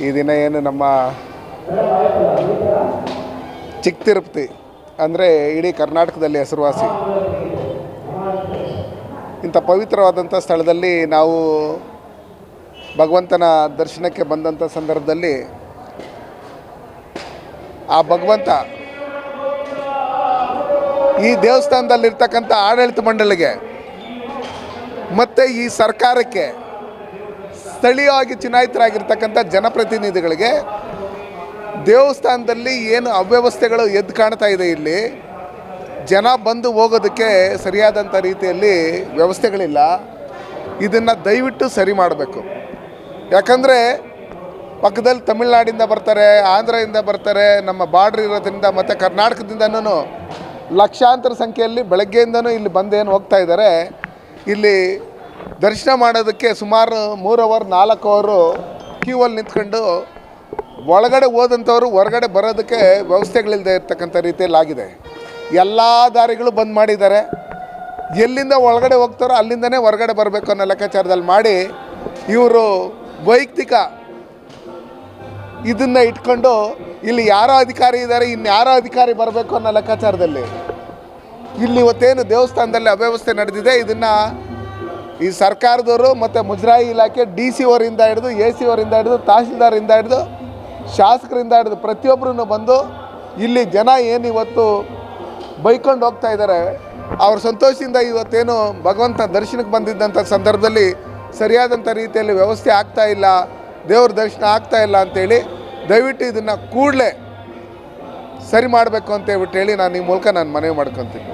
ಈ ದಿನ ಏನು ನಮ್ಮ ಚಿಕ್ಕ ತಿರುಪತಿ ಅಂದರೆ ಇಡೀ ಕರ್ನಾಟಕದಲ್ಲಿ ಹೆಸರುವಾಸಿ. ಇಂಥ ಪವಿತ್ರವಾದಂಥ ಸ್ಥಳದಲ್ಲಿ ನಾವು ಭಗವಂತನ ದರ್ಶನಕ್ಕೆ ಬಂದಂಥ ಸಂದರ್ಭದಲ್ಲಿ ಆ ಭಗವಂತ ಈ ದೇವಸ್ಥಾನದಲ್ಲಿರ್ತಕ್ಕಂಥ ಆಡಳಿತ ಮಂಡಳಿಗೆ, ಮತ್ತು ಈ ಸರ್ಕಾರಕ್ಕೆ ಸ್ಥಳೀಯವಾಗಿ ಚುನಾಯಿತರಾಗಿರ್ತಕ್ಕಂಥ ಜನಪ್ರತಿನಿಧಿಗಳಿಗೆ ದೇವಸ್ಥಾನದಲ್ಲಿ ಏನು ಅವ್ಯವಸ್ಥೆಗಳು ಎದ್ದು ಕಾಣ್ತಾ ಇದೆ ಇಲ್ಲಿ, ಜನ ಬಂದು ಹೋಗೋದಕ್ಕೆ ಸರಿಯಾದಂಥ ರೀತಿಯಲ್ಲಿ ವ್ಯವಸ್ಥೆಗಳಿಲ್ಲ. ಇದನ್ನು ದಯವಿಟ್ಟು ಸರಿ ಮಾಡಬೇಕು. ಯಾಕಂದರೆ ಪಕ್ಕದಲ್ಲಿ ತಮಿಳ್ನಾಡಿಂದ ಬರ್ತಾರೆ, ಆಂಧ್ರದಿಂದ ಬರ್ತಾರೆ, ನಮ್ಮ ಬಾರ್ಡ್ರ್ ಇರೋದ್ರಿಂದ ಮತ್ತು ಕರ್ನಾಟಕದಿಂದನೂ ಲಕ್ಷಾಂತರ ಸಂಖ್ಯೆಯಲ್ಲಿ ಬೆಳಗ್ಗೆಯಿಂದನೂ ಇಲ್ಲಿ ಬಂದೇನು ಹೋಗ್ತಾ ಇದ್ದಾರೆ, ಇಲ್ಲಿ ದರ್ಶನ ಮಾಡೋದಕ್ಕೆ ಸುಮಾರು ಮೂರು ಅವರ್, ನಾಲ್ಕು ಅವರು ಕ್ಯೂ ಅಲ್ಲಿ ನಿಂತ್ಕೊಂಡು ಒಳಗಡೆ ಹೋದಂಥವ್ರು ಹೊರಗಡೆ ಬರೋದಕ್ಕೆ ವ್ಯವಸ್ಥೆಗಳಿಲ್ಲದೆ ಇರ್ತಕ್ಕಂಥ ರೀತಿಯಲ್ಲಿ ಆಗಿದೆ. ಎಲ್ಲ ದಾರಿಗಳು ಬಂದ್ ಮಾಡಿದ್ದಾರೆ. ಎಲ್ಲಿಂದ ಒಳಗಡೆ ಹೋಗ್ತಾರೋ ಅಲ್ಲಿಂದನೇ ಹೊರಗಡೆ ಬರಬೇಕು ಅನ್ನೋ ಲೆಕ್ಕಾಚಾರದಲ್ಲಿ ಮಾಡಿ ಇವರು ವೈಯಕ್ತಿಕ ಇದನ್ನು ಇಟ್ಕೊಂಡು ಇಲ್ಲಿ ಯಾರೋ ಅಧಿಕಾರಿ ಇದ್ದಾರೆ ಇನ್ಯಾರೋ ಅಧಿಕಾರಿ ಬರಬೇಕು ಅನ್ನೋ ಲೆಕ್ಕಾಚಾರದಲ್ಲಿ. ಇಲ್ಲಿ ಇವತ್ತೇನು ದೇವಸ್ಥಾನದಲ್ಲಿ ಅವ್ಯವಸ್ಥೆ ನಡೆದಿದೆ, ಇದನ್ನು ಈ ಸರ್ಕಾರದವರು ಮತ್ತು ಮುಜರಾಯಿ ಇಲಾಖೆ ಡಿ ಸಿ ಅವರಿಂದ ಹಿಡಿದು, ಎ ಸಿ ಅವರಿಂದ ಹಿಡಿದು ತಹಸೀಲ್ದಾರಿಂದ ಹಿಡಿದು, ಶಾಸಕರಿಂದ ಹಿಡಿದು ಪ್ರತಿಯೊಬ್ಬರೂ ಬಂದು ಇಲ್ಲಿ ಜನ ಏನು ಇವತ್ತು ಬೈಕೊಂಡು ಹೋಗ್ತಾ ಇದ್ದಾರೆ ಅವ್ರ ಸಂತೋಷದಿಂದ ಇವತ್ತೇನು ಭಗವಂತ ದರ್ಶನಕ್ಕೆ ಬಂದಿದ್ದಂಥ ಸಂದರ್ಭದಲ್ಲಿ ಸರಿಯಾದಂಥ ರೀತಿಯಲ್ಲಿ ವ್ಯವಸ್ಥೆ ಆಗ್ತಾ ಇಲ್ಲ, ದೇವ್ರ ದರ್ಶನ ಆಗ್ತಾ ಇಲ್ಲ ಅಂತೇಳಿ ದಯವಿಟ್ಟು ಇದನ್ನು ಕೂಡಲೇ ಸರಿ ಮಾಡಬೇಕು ಅಂತ ಹೇಳ್ಬಿಟ್ಟು ಹೇಳಿ ನಾನು ಈ ಮೂಲಕ ನಾನು ಮನವಿ ಮಾಡ್ಕೊತೀನಿ.